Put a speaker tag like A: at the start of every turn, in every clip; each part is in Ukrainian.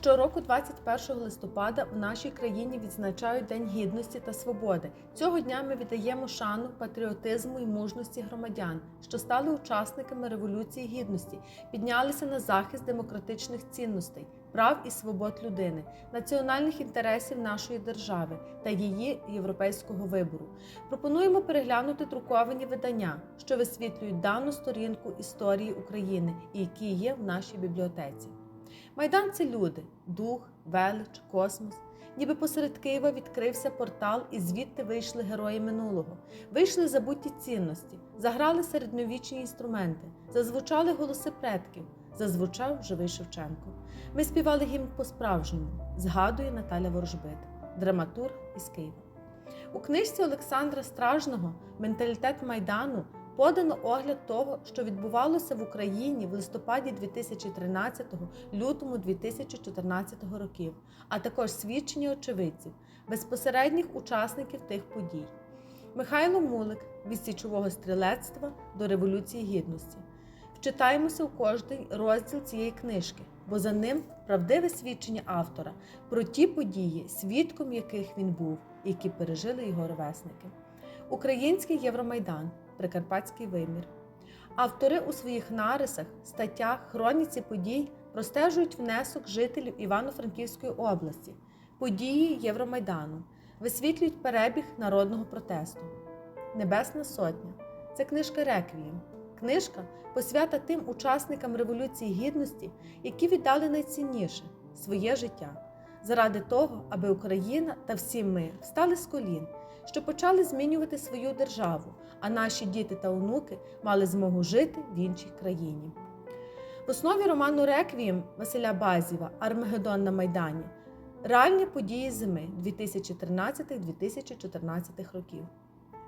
A: Щороку, 21 листопада, в нашій країні відзначають День гідності та свободи. Цього дня ми віддаємо шану патріотизму і мужності громадян, що стали учасниками Революції Гідності, піднялися на захист демократичних цінностей, прав і свобод людини, національних інтересів нашої держави та її європейського вибору. Пропонуємо переглянути друковані видання, що висвітлюють дану сторінку історії України і які є в нашій бібліотеці. Майдан це люди, дух, велич, космос. Ніби посеред Києва відкрився портал, і звідти вийшли герої минулого. Вийшли забуті цінності, заграли середньовічні інструменти, зазвучали голоси предків, зазвучав живий Шевченко. Ми співали гімн по-справжньому, згадує Наталя Ворожбит, драматург із Києва. У книжці Олександра Стражного Менталітет Майдану подано огляд того, що відбувалося в Україні в листопаді 2013 лютому 2014 років, а також свідчення очевидців, безпосередніх учасників тих подій. Михайло Мулик від січового стрілецтва до Революції Гідності. Вчитаємося у кожний розділ цієї книжки, бо за ним правдиве свідчення автора про ті події, свідком яких він був, які пережили його ровесники. Український Євромайдан, Прикарпатський вимір. Автори у своїх нарисах, статтях, хроніці подій простежують внесок жителів Івано-Франківської області, події Євромайдану, висвітлюють перебіг народного протесту. Небесна Сотня це книжка Реквієм. Книжка посвята тим учасникам Революції Гідності, які віддали найцінніше своє життя, заради того, аби Україна та всі ми встали з колін, що почали змінювати свою державу, а наші діти та онуки мали змогу жити в іншій країні. В основі роману Реквієм Василя Базіва Армагеддон на Майдані реальні події зими 2013-2014 років.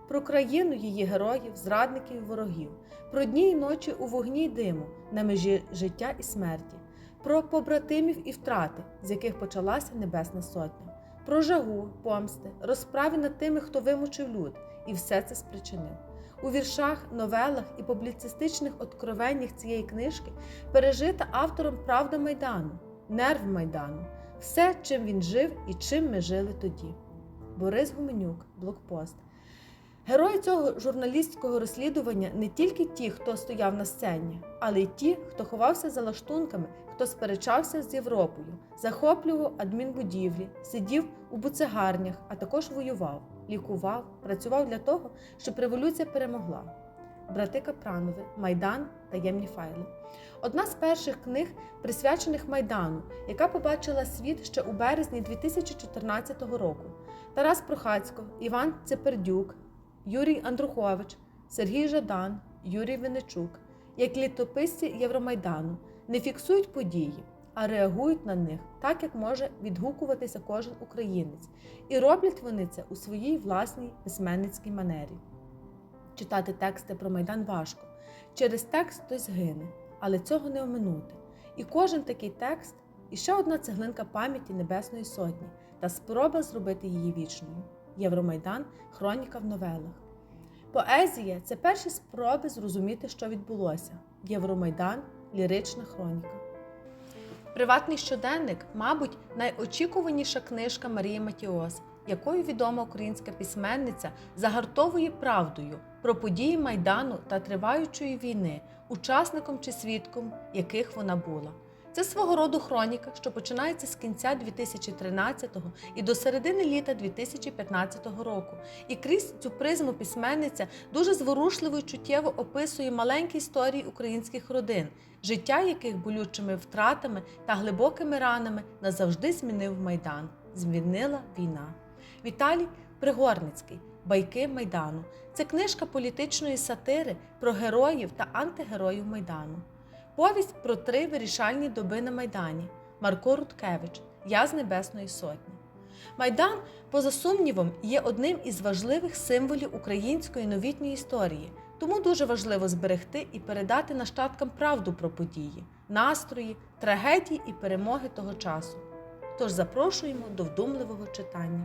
A: Про країну її героїв, зрадників і ворогів, про дні й ночі у вогні й диму на межі життя і смерті, про побратимів і втрати, з яких почалася Небесна Сотня, про жагу, помсти, розправи над тими, хто вимучив люд, і все це спричинив. У віршах, новелах і публіцистичних откровеннях цієї книжки пережита автором правда Майдану, нерв Майдану, все, чим він жив і чим ми жили тоді. Борис Гуменюк, блокпост. Герої цього журналістського розслідування не тільки ті, хто стояв на сцені, але й ті, хто ховався за лаштунками, хто сперечався з Європою, захоплював адмінбудівлі, сидів у буцегарнях, а також воював, лікував, працював для того, щоб революція перемогла. Брати Капранови, Майдан таємні файли. Одна з перших книг, присвячених Майдану, яка побачила світ ще у березні 2014 року. Тарас Прохацько, Іван Цепердюк, Юрій Андрухович, Сергій Жадан, Юрій Винничук, як літописці Євромайдану, не фіксують події, а реагують на них так, як може відгукуватися кожен українець, і роблять вони це у своїй власній письменницькій манері. Читати тексти про Майдан важко. Через текст хтось гине, але цього не оминути. І кожен такий текст іще одна цеглинка пам'яті Небесної Сотні та спроба зробити її вічною. Євромайдан хроніка в новелах. Поезія це перші спроби зрозуміти, що відбулося. Євромайдан лірична хроніка. Приватний щоденник, мабуть, найочікуваніша книжка Марії Матіос, якою відома українська письменниця загартовує правдою про події Майдану та триваючої війни, учасником чи свідком яких вона була. Це свого роду хроніка, що починається з кінця 2013-го і до середини літа 2015 року. І крізь цю призму письменниця дуже зворушливо і чуттєво описує маленькі історії українських родин, життя яких болючими втратами та глибокими ранами назавжди змінив майдан. Змінила війна. Віталій Пригорницький. Байки Майдану. Це книжка політичної сатири про героїв та антигероїв Майдану. Повість про три вирішальні доби на Майдані Марко Руткевич Я з Небесної Сотні. Майдан, поза сумнівом, є одним із важливих символів української новітньої історії, тому дуже важливо зберегти і передати нащадкам правду про події, настрої, трагедії і перемоги того часу. Тож запрошуємо до вдумливого читання.